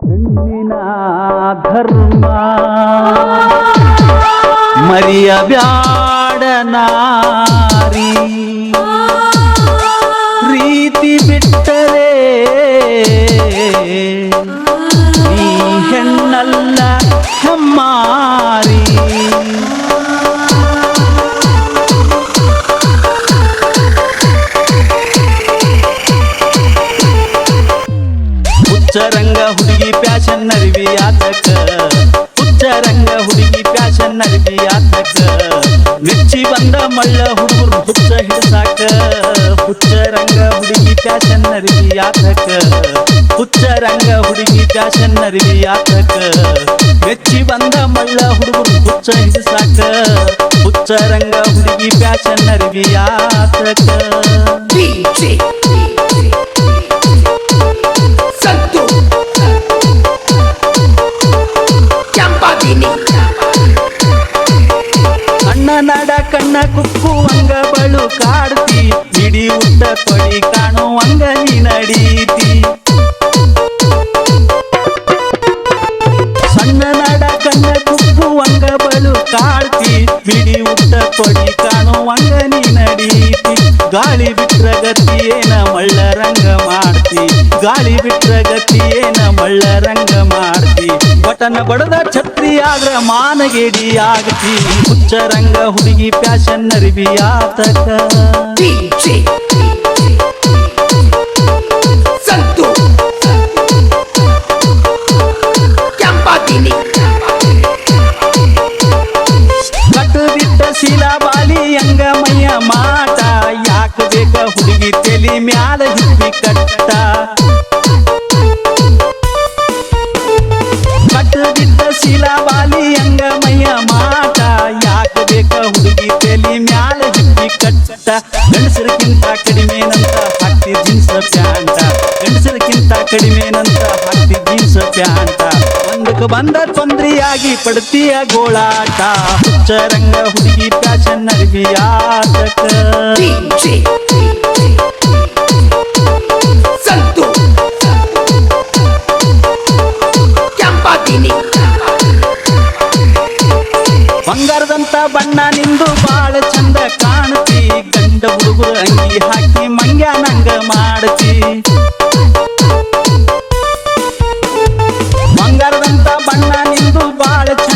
ಹೆಣ್ಣಿನ ಧರ್ಮ. ಮರಿಯ ಬ್ಯಾಡ ನಾರಿ. ಪ್ರೀತಿ ಬಿಟ್ಟರೆ ಈ ಹೆಣ್ಣಲ್ಲ ಹೆಮ್ಮಾರಿ. ಹುಚ್ಚರಂಗ ಪ್ಯಾಶನ್ ನರಿವಿ ಆತಕ ಹುಚ್ಚರಂಗ ಹುಡುಗಿ ಪ್ಯಾಶನ್ ನರಿವಿ ಆತಕ ಮಿಚ್ಚಿ ಬಂದ ಮಳ್ಳ ಹುಡುಗರು ಹುಚ್ಚ ಹಿಡಿಸಾಕ. ಹುಚ್ಚ ರಂಗ ಹುಡುಗಿ ಪ್ಯಾಶನ್ ನರಿವಿ ಆತಕ ಹುಚ್ಚರಂಗ ಹುಡುಗಿ ಪ್ಯಾಶನ್ ನರಿವಿ ಆತಕ ಮೆಚ್ಚಿ ಬಂದ ಮಳ್ಳ ಹುಡುಗರು ಹುಚ್ಚ ಹಿಡಿಸಾಕ. ಹುಚ್ಚ ರಂಗ ಹುಡುಗಿ ಪ್ಯಾಶನ್ ನರಿವಿ ಆತಕ ನಡ ಕಣ್ಣ ಕುಕ್ಕು ಅಂಗ ಬಳು ಕಾಡ್ತಿ ಬಿಡಿ ಉದ್ದ ತೊಡಿ ಕಾಣುವಂಗ ನೀ ನಡೀತಿ ಸಣ್ಣ ನಡ ಕಣ್ಣ ಕುಕ್ಕು ಅಂಗ ಬಳು ಕಾಡ್ತಿ ಬಿಡಿ ಉದ್ದ ತೊಡಿ ಕಾಣುವಂಗ ನೀ ನಡೀತಿ ಗಾಳಿ ಬಿಟ್ರ ಗತಿ ಏನ ಮಳ್ಳ ರಂಗ ಮಾಡ್ತಿ ಗಾಳಿ ಬಿಟ್ರ ಗತಿ ಏನ ಮಳ್ಳ ರಂಗ ಮಾಡ್ತಿ ಬಟನ ಬಡದ ಛತ್ರಿ ಆದ್ರ ಮಾನಗೇಡಿ ಆಗತಿ ಹುಚ್ಚರಂಗ ಹುಡುಗಿ ಪ್ಯಾಶನ್ ಅರಿವಿ ಆತಕ ಪ್ಯಾಂಟ. ಗಂಡಸರಕ್ಕಿಂತ ಕಡಿಮೆನಂತ ಹಾಕ್ತಿ ಜೀನ್ಸ್ ಪ್ಯಾಂಟ. ಒಂದಕ್ಕೆ ಬಂದ ತೊಂದ್ರೆಯಾಗಿ ಪಡ್ತೀಯ ಗೋಳಾಟ. ಚರಂಗ ಹುಡುಗಿ ಫ್ಯಾಷನ್ ಅರಿವಿ ಆತಕ DJ Santo Chiampadini ಬಂಗಾರದಂತ ಬಣ್ಣ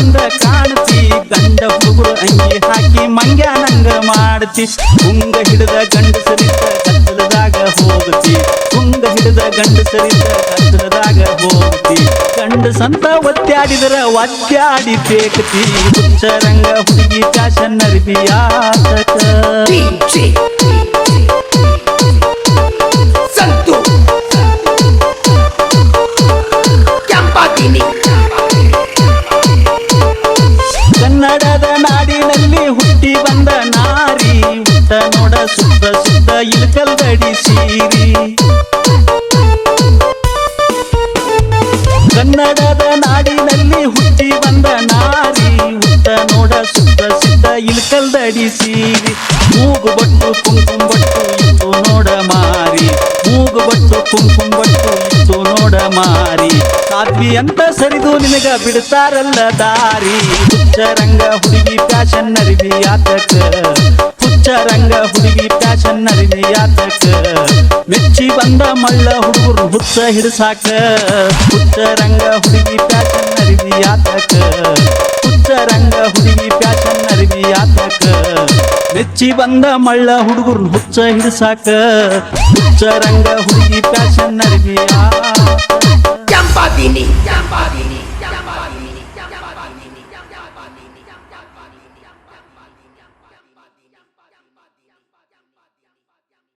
ಚಂದ ಕಾಣ್ತಿ ಗಂಡ ಹುಡುಗರು ಅಂಗಿ ಹಾಕಿ ಮಂಗ್ಯ ನಂಗ ಮಾಡ್ತಿ. ಉಂಗ ಹಿಡಿದ ಗಂಡಸರಿದ್ದ ಕತ್ತಲದಾಗ ಹೋಗ್ತಿ ಉಂಗ ಹಿಡಿದ ಗಂಡಸರಿದ್ದ ಕತ್ತಲದಾಗ ಹೋಗ್ತಿ ಗಂಡ ಸಂತ ಒತ್ತಾಡಿದ್ರ ಒತ್ತಾಡಿ ಬೇಕತಿ. ಹುಚ್ಚರಂಗ ಹುಡುಗಿ ಫ್ಯಾಷನ್ ನೋಡ ಸುತ್ತ ಸುತ್ತ ಇಲ್ಕಲ್ದಡಿ ಸೀರಿ ಕನ್ನಡದ ನಾಡಿನಲ್ಲಿ ಹುಟ್ಟಿ ಬಂದ ನಾರಿ ಊಟ ನೋಡ ಸುತ್ತ ಸುತ್ತ ಇಲ್ಕಲ್ದಡಿ ಸೀರಿ ಮೂಗು ಬಟ್ಟು ಕುಂಕುಮ ಬಟ್ಟು ಇತ್ತು ನೋಡ ಮಾರಿ ಮೂಗು ಬಟ್ಟು ಕುಂಕುಮ ಬಟ್ಟು ಇತ್ತು ನೋಡ ಮಾರಿ ಸಾಧ್ವಿ ಅಂತ ಸರಿದು ನಿನಗ ಬಿಡ್ತಾರಲ್ಲ ದಾರಿ ಹುಚ್ಚರಂಗ ಹುಡುಗಿ ಫ್ಯಾಷನ್ ಅರಿವಿ ಆತಕ ಹುಚ್ಚರಂಗ ಹುಡುಗಿ ಫ್ಯಾಷನ್ ಅರಿವಿ ಆತಕ ಮೆಚ್ಚಿ ಬಂದ ಮಳ್ಳ ಹುಡುಗರು ಹುಚ್ಚ ಹಿಡ್ಸಾಕ. ಹುಚ್ಚರಂಗ ಹುಡುಗಿ ಫ್ಯಾಷನ್ ಅರಿವಿ ಆತಕ ಹುಚ್ಚರಂಗ ಹುಡುಗಿ ಫ್ಯಾಷನ್ ಅರಿವಿ ಆತಕ ಮೆಚ್ಚಿ ಬಂದ ಮಳ್ಳ ಹುಡುಗರು ಹುಚ್ಚ ಹಿಡಿಸಾಕ. ಹುಚ್ಚ ರಂಗ ಹುಡುಗಿ ಫ್ಯಾಷನ್ ಅರಿವಿ ಆತಕ Chiampadini